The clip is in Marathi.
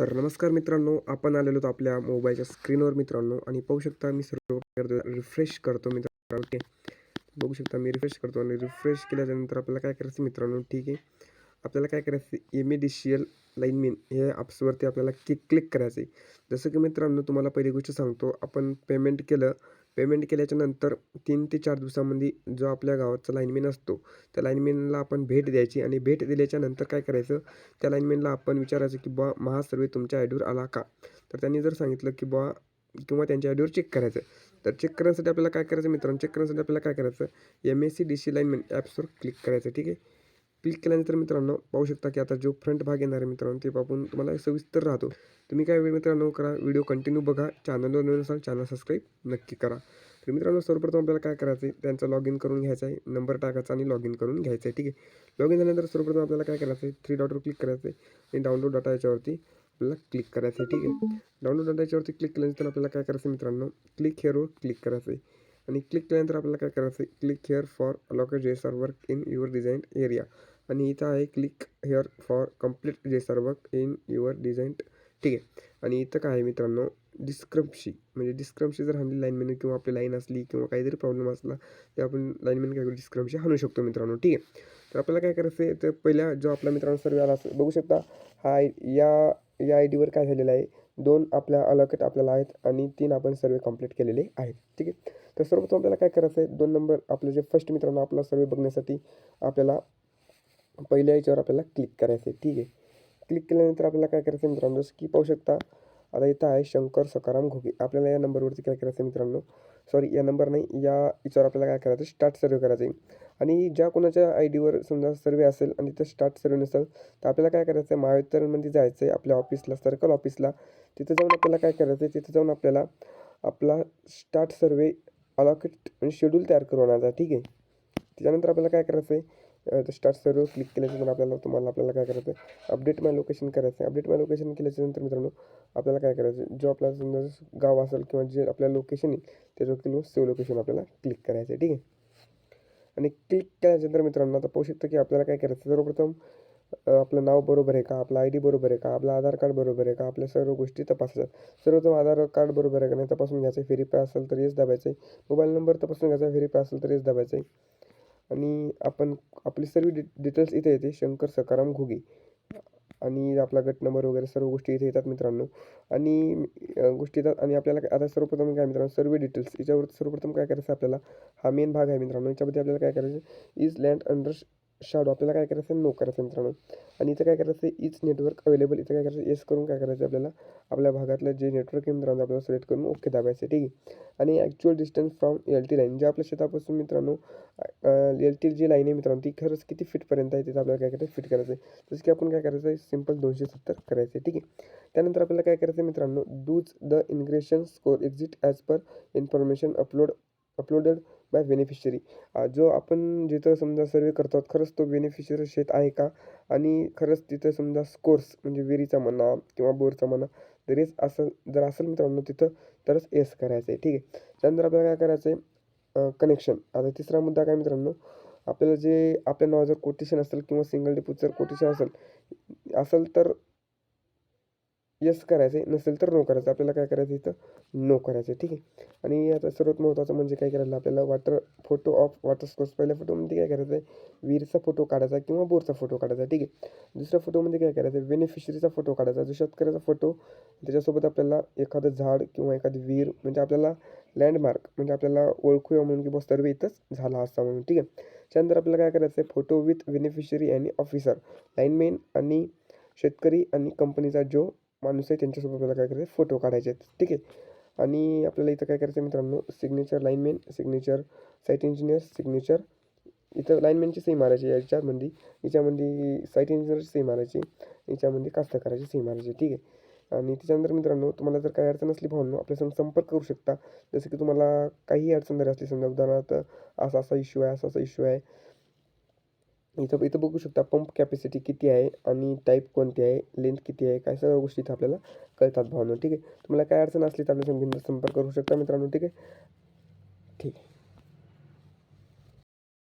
तर नमस्कार मित्रांनो आपण आलेलो आहोत आपल्या मोबाईलच्या स्क्रीनवर मित्रांनो आणि पाहू शकता मी सर्व करतो रिफ्रेश करतो मित्रांनो ओके? बघू शकता मी रिफ्रेश करतो आणि रिफ्रेश केल्यानंतर आपल्याला काय करायचं मित्रांनो ठीक आहे? आपल्याला काय करायचं इमिडिशियल लाईनमेन हे ॲप्सवरती आपल्याला क्लिक क्लिक करायचं आहे. जसं की मित्रांनो तुम्हाला पहिली गोष्ट सांगतो आपण पेमेंट केलं पेमेंट केल्याच्यानंतर तीन ते चार दिवसामध्ये जो आपल्या गावाचा लाईनमॅन असतो त्या लाईनमॅनला आपण भेट द्यायची आणि भेट दिल्याच्यानंतर काय करायचं? त्या लाईनमॅनला आपण विचारायचं की बुवा महासर्वे तुमच्या आयडीवर आला का? तर त्यांनी जर सांगितलं की बुवा किंवा त्यांच्या आयडीवर चेक करायचं तर चेक करण्यासाठी आपल्याला काय करायचं मित्रांनो? चेक करण्यासाठी आपल्याला काय करायचं? M S C D C lineman ॲप्सवर click करायचं ठीक आहे? क्लिक केल्यानंतर मित्रांनो पाहू शकता की आता जो फ्रंट भाग येणार आहे मित्रांनो ते पाहून तुम्हाला सविस्तर राहतो. तुम्ही काय वेळ मित्रांनो करा व्हिडिओ कंटिन्यू बघा चॅनलवर नवीन असाल चॅनल सबस्क्राईब नक्की करा. तर मित्रांनो सर्वप्रथम आपल्याला काय करायचं आहे त्यांचा लॉग इन करून घ्यायचा आहे नंबर टाकायचा आणि लॉग इन करून घ्यायचं आहे ठीक आहे? लॉग इन झाल्यानंतर सर्वप्रथम आपल्याला काय करायचं आहे थ्री डॉटवर क्लिक करायचं आहे आणि डाउनलोड डाटा याच्यावरती आपल्याला क्लिक करायचं आहे ठीक आहे? डाउनलोड डाटा याच्यावरती क्लिक केल्यानंतर आपल्याला काय करायचं आहे मित्रांनो क्लिक हेअरवर क्लिक करायचं आहे आणि क्लिक केल्यानंतर आपल्याला काय करायचं आहे click here for allocate जेसर work in your design area आणि इथं आहे क्लिक हेअर फॉर कंप्लीट जेसर वर्क इन युअर डिझाईन ठीक आहे. आणि इथं काय आहे मित्रांनो? डिस्क्रप्शी म्हणजे डिस्क्रप्शी जर हाणली लाईनमॅन किंवा आपली लाईन असली किंवा काहीतरी प्रॉब्लेम असला तर आपण लाईनमॅन काय करू? डिस्क्रप्शी हाणू शकतो मित्रांनो ठीक आहे. तर आपल्याला काय करायचं आहे तर पहिल्या जो आपला मित्रांनो सर्व आला असेल बघू शकता हा या या आय डीवर काय झालेलं आहे? दोन आपल्या अलॉकेट आपल्याला आहेत आणि तीन आपण सर्वे कंप्लीट केलेले आहेत ठीक आहे. तर सर्वप्रथम आपल्याला काय करायचं आहे दोन नंबर आपलं जे फर्स्ट मित्रांनो आपला सर्वे बघण्यासाठी आपल्याला पहिल्या याच्यावर आपल्याला क्लिक करायचं आहे ठीक आहे? क्लिक केल्यानंतर आपल्याला काय करायचं आहे मित्रांनो? जसं की पाहू शकता. आता इथं आहे शंकर सकाराम घोगे. आपल्याला या नंबरवरती काय करायचं आहे मित्रांनो? सॉरी या नंबर नाही या याच्यावर आपल्याला काय करायचं स्टार्ट सर्वे करायचं आहे आणि ज्या कोणाच्या आय डीवर समजा सर्वे असेल आणि तिथं स्टार्ट सर्वे नसेल तर आपल्याला काय करायचं आहे महावितरणमध्ये जायचं आहे आपल्या ऑफिसला सर्कल ऑफिसला तिथं जाऊन आपल्याला काय करायचं आहे तिथं जाऊन आपल्याला आपला स्टार्ट सर्वे अलॉकेट शेड्यूल तयार करून आणायचा ठीक आहे? त्याच्यानंतर आपल्याला काय करायचं आहे तर स्टार्ट सर्व क्लिक केल्याच्यानंतर आपल्याला तुम्हाला आपल्याला काय करायचं आहे अपडेट माय लोकेशन करायचं आहे अपडेट माय लोकेशन केल्याच्यानंतर मित्रांनो आपल्याला काय करायचं जो आपला समजा गाव असेल किंवा जे आपल्या लोकेशन आहे त्याच्यावर किंवा सेव्ह लोकेशन आपल्याला क्लिक करायचं आहे ठीक आहे? आणि क्लिक केल्यानंतर मित्रांनो आता पाहू शकतो की आपल्याला काय करायचं सर्वप्रथम आपलं नाव बरोबर आहे का? आपलं आय डी बरोबर आहे का? आपलं आधार कार्ड बरोबर आहे का? आपल्या सर्व गोष्टी तपासतात सर्वप्रथम आधार कार्ड बरोबर आहे का नाही तपासून घ्यायचं आहे. व्हेरीफाय असेल तर येस दाबायचं आहे. मोबाईल नंबर तपासून घ्यायचा व्हेरीफाय असेल तर येस दाबायचं आहे. आणि आपण आपली सर्व डि डिटेल्स इथे येते. शंकर सकाराम घुगे. आणि आपला गट नंबर वगैरे सर्व गोष्टी इथे येतात मित्रांनो. आणि गोष्टी येतात. आणि आपल्याला आता सर्वप्रथम काय मित्रांनो? सर्व डिटेल्स याच्यावर सर्वप्रथम काय करायचं आपल्याला? हा मेन भाग आहे मित्रांनो. याच्यामध्ये आपल्याला काय करायचं इज लँड अंडर शॅडो आपल्याला काय करायचं नो करायचं मित्रांनो. आणि इथं काय करायचं इच नेटवर्क अवेलेबल इथं काय करायचं येस करून काय करायचं आपल्याला? आपल्या भागातलं जे नेटवर्क आहे मित्रांनो आपल्याला सिलेक्ट करून ओके दाबायचं ठीक आहे? आणि actual distance from L T line जे आपल्या शेतापासून मित्रांनो एल टी जी लाईन आहे मित्रांनो ती खरंच किती फिटपर्यंत आहे तिथं आपल्याला काय करायचं फिट करायचं आहे जसं की आपण काय करायचं आहे सिंपल दोनशे सत्तर करायचं आहे ठीक आहे? त्यानंतर आपल्याला काय करायचं आहे मित्रांनो? Does the irrigation score exist as per information upload uploaded by beneficiary जो आपण जिथं समजा सर्वे करतो खरंच तो बेनिफिशरी शेत आहे का? आणि खरंच तिथं समजा स्कोर्स म्हणजे विहिरीचा म्हणा किंवा बोरचा म्हणा जर येस असं जर असेल मित्रांनो तिथं तरच येस करायचं आहे ठीक आहे? त्यानंतर आपल्याला काय करायचं आहे कनेक्शन आता तिसरा मुद्दा काय मित्रांनो? आपल्याला जे आपल्या नावाचं जर कोटेशन असेल किंवा सिंगल डिपूट जर कोटेशन असेल असेल तर यस करायचं आहे नसेल तर नो करायचं. आपल्याला काय करायचं इथं? नो करायचं आहे ठीक आहे. आणि आता सर्वात महत्त्वाचं म्हणजे काय करायला आपल्याला water photo of water sources पहिल्या फोटोमध्ये काय करायचं आहे विहीरचा फोटो काढायचा किंवा बोरचा फोटो काढायचा. ठीक आहे. दुसऱ्या फोटोमध्ये काय करायचं आहे बेनिफिशरीचा फोटो काढायचा. जो शेतकऱ्याचा फोटो त्याच्यासोबत आपल्याला एखादं झाड किंवा एखादी विहीर म्हणजे आपल्याला लँडमार्क म्हणजे आपल्याला ओळखूया म्हणून की बस सर्व इथंच झाला असता म्हणून. ठीक आहे. त्यानंतर आपल्याला काय करायचं आहे फोटो विथ बेनिफिशरी आणि ऑफिसर लाईनमॅन आणि शेतकरी आणि कंपनीचा जो माणूस आहे त्यांच्यासोबत आपल्याला काय करायचं फोटो काढायचे आहेत. ठीक आहे? आणि आपल्याला इथं काय करायचं मित्रांनो? Signature lineman signature site engineer signature इथं लाईनमॅनची सही मारायची याच्यामध्ये याच्यामध्ये साईट इंजिनियरची सही मारायची याच्यामध्ये कास्तकाराची सही मारायची ठीक आहे? आणि त्याच्यानंतर मित्रांनो तुम्हाला जर काही अडचण असली भावनो आपल्यासंग संपर्क करू शकता. जसं की तुम्हाला काही अडचण जरी असली समजा उदाहरणार्थ असा असा इश्यू आहे असा असा इश्यू आहे इथं इथं बघू शकता पंप कॅपॅसिटी किती आहे आणि टाईप कोणती आहे लेंथ किती आहे काय सगळ्या गोष्टी इथं आपल्याला कळतात भावना ठीक आहे? तुम्हाला काय अडचण असली तर आपल्या संग संपर्क करू शकता मित्रांनो ठीक आहे? ठीक आहे.